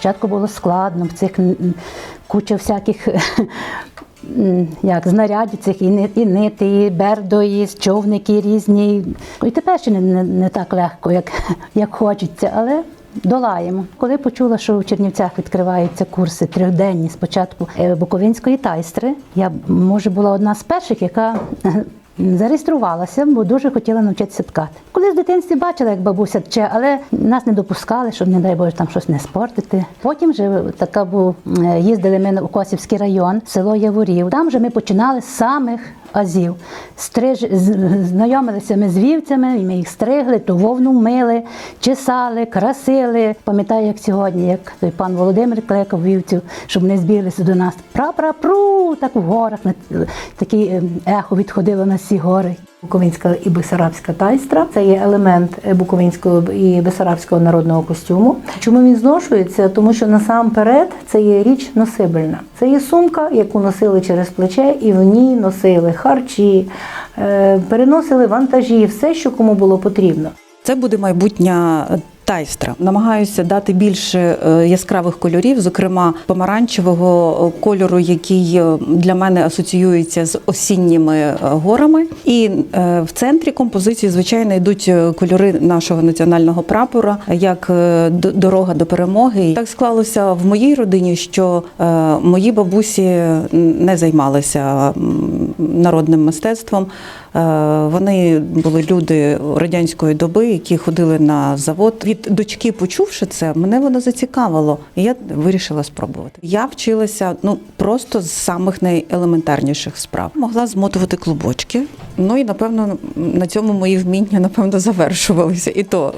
Спочатку було складно, в цих куча всяких як, знарядів цих і, і нити, і бердо, і човники різні. І тепер ще не, не, не так легко, як, як хочеться, але долаємо. Коли почула, що в Чернівцях відкриваються курси трьохденні спочатку е, Буковинської тайстри, я може була одна з перших, яка Зареєструвалася, бо дуже хотіла навчитися ткати. Коли з дитинстві бачила, як бабуся тче, але нас не допускали, щоб, не дай Боже, там щось не спортити. Потім вже така був, е, їздили ми у Косівський район, село Яворів. Там вже ми починали з самих азів. Стриж, знайомилися ми з вівцями, ми їх стригли, ту вовну мили, чесали, красили. Пам'ятаю, як сьогодні, як той пан Володимир кликав вівців, щоб вони збіглися до нас. Пра-пра-пру, так у горах, на- таке е, ехо відходило на всі гори. Буковинська і бесарабська тайстра це є елемент е, буковинського і бесарабського народного костюму. Чому він зношується? Тому що насамперед це є річ носибельна. Це є сумка, яку носили через плече, і в ній носили харчі, е, переносили вантажі, все, що кому було потрібно. Це буде майбутня тайстра. Намагаюся дати більше е, яскравих кольорів, зокрема помаранчевого е, кольору, який е, для мене асоціюється з осінніми горами. І в центрі композиції, звичайно, йдуть кольори нашого національного прапора, як дорога до перемоги. Так склалося в моїй родині, що мої бабусі не займалися народним мистецтвом. Е, Вони були люди радянської доби, які ходили на завод. Від дочки, почувши це, мене воно зацікавило, і я вирішила спробувати. Я вчилася ну просто з самих найелементарніших справ. Могла змотувати клубочки. Ну і напевно на цьому мої вміння напевно завершувалися. І то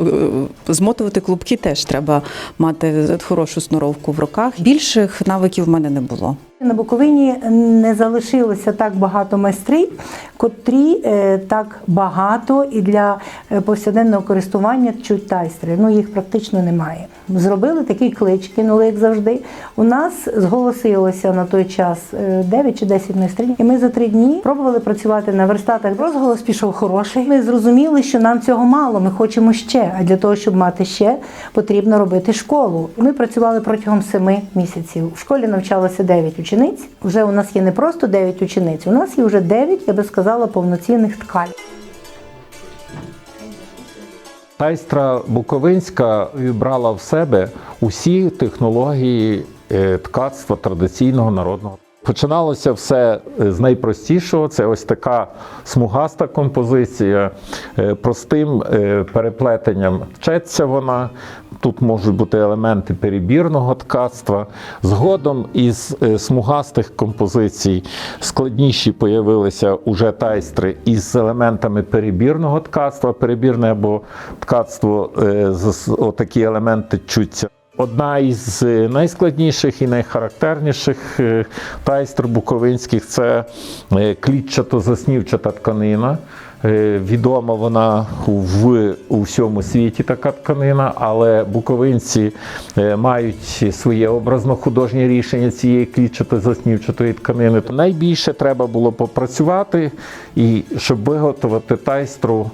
е, змотувати клубки теж треба мати хорошу сноровку в руках. Більших навиків в мене не було. На Буковині не залишилося так багато майстрів, котрі е, так багато і для е, повсякденного користування чуть тайстри. Ну їх практично немає. Зробили такі клич, кинули, як завжди. У нас зголосилося на той час е, 9 чи 10 майстрів, і ми за три дні пробували працювати на верстатах. Розголос пішов хороший. Ми зрозуміли, що нам цього мало. Ми хочемо ще. А для того, щоб мати ще, потрібно робити школу. Ми працювали протягом семи місяців. В школі навчалося 9 учениць. Вже у нас є не просто 9 учениць, у нас є вже 9, я би сказала, повноцінних ткань. Тайстра Буковинська вібрала в себе усі технології е, ткацтва традиційного народного. Починалося все е, з найпростішого. Це ось така смугаста композиція, е, простим е, переплетенням вчеться вона. Тут можуть бути елементи перебірного ткацтва. Згодом із смугастих композицій складніші появилися уже тайстри із елементами перебірного ткацтва. Перебірне або ткацтво отакі елементи чуться. Одна із е, найскладніших і найхарактерніших е, тайстр буковинських це е, клітчато-заснівчата тканина. Відома вона в у всьому світі така тканина, але буковинці мають своє образно-художнє рішення цієї клітчато-заснівчатої тканини. Найбільше треба було попрацювати і щоб виготовити тайстру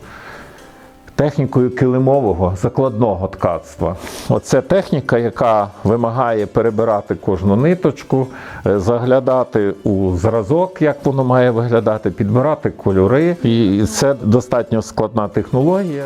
технікою килимового закладного ткацтва. Оце техніка, яка вимагає перебирати кожну ниточку, е, заглядати у зразок, як воно має виглядати, підбирати кольори. І це достатньо складна технологія.